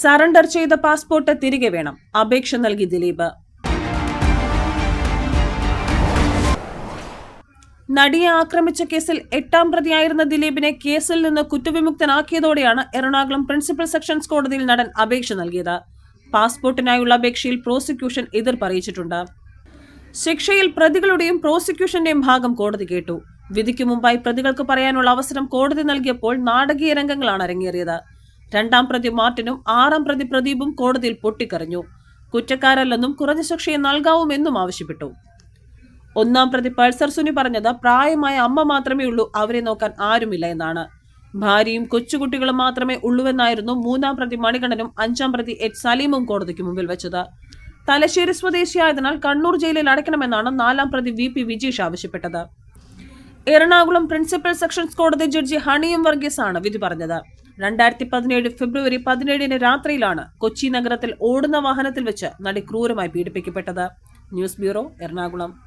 Surrender ചെയ്ത passport തിരികെ വേണം. അപേക്ഷ നൽകി ദിലീപ്. നടിയെ ആക്രമിച്ച കേസിൽ എട്ടാം പ്രതിയായിരുന്ന ദിലീപിനെ കേസിൽ നിന്ന് കുറ്റവിമുക്തനാക്കിയതോടെയാണ് എറണാകുളം പ്രിൻസിപ്പൽ സെക്ഷൻസ് കോടതിയിൽ നടൻ അപേക്ഷ നൽകിയത്. പാസ്പോർട്ടിനായുള്ള അപേക്ഷയിൽ പ്രോസിക്യൂഷൻ എതിർപ്പ് അറിയിച്ചിട്ടുണ്ട് ശിക്ഷയിൽ പ്രതികളുടെയും പ്രോസിക്യൂഷന്റെയും ഭാഗം കോടതി കേട്ടു. വിധിക്ക് മുമ്പായി പ്രതികൾക്ക് പറയാനുള്ള അവസരം കോടതി നൽകിയപ്പോൾ നാടകീയ രംഗങ്ങളാണ് അരങ്ങേറിയത്. രണ്ടാം പ്രതി മാർട്ടിനും ആറാം പ്രതി പ്രദീപും കോടതിയിൽ പൊട്ടിക്കരഞ്ഞു. കുറ്റക്കാരല്ലെന്നും കുറഞ്ഞ ശിക്ഷയെ നൽകാവുമെന്നും ആവശ്യപ്പെട്ടു. ഒന്നാം പ്രതി പൾസർ സുനി പറഞ്ഞത് പ്രായമായ അമ്മ മാത്രമേ ഉള്ളൂ അവരെ നോക്കാൻ ആരുമില്ല എന്നാണ്. ഭാര്യയും കൊച്ചുകുട്ടികളും മാത്രമേ ഉള്ളൂവെന്നായിരുന്നു മൂന്നാം പ്രതി മണികണ്ഠനും അഞ്ചാം പ്രതി എച്ച് സലീമും കോടതിക്ക് മുമ്പിൽ വെച്ചത്. തലശ്ശേരി സ്വദേശിയായതിനാൽ കണ്ണൂർ ജയിലിൽ അടയ്ക്കണമെന്നാണ് നാലാം പ്രതി വി പി വിജീഷ് ആവശ്യപ്പെട്ടത്. എറണാകുളം പ്രിൻസിപ്പൽ സെക്ഷൻസ് കോടതി ജഡ്ജി ഹണിയും വർഗീസ് ആണ് വിധി പറഞ്ഞത്. രണ്ടായിരത്തി പതിനേഴ് ഫെബ്രുവരി പതിനേഴിന് രാത്രിയിലാണ് കൊച്ചി നഗരത്തിൽ ഓടുന്ന വാഹനത്തിൽ വെച്ച് നടി ക്രൂരമായി പീഡിപ്പിക്കപ്പെട്ടത്. News bureau Ernakulam.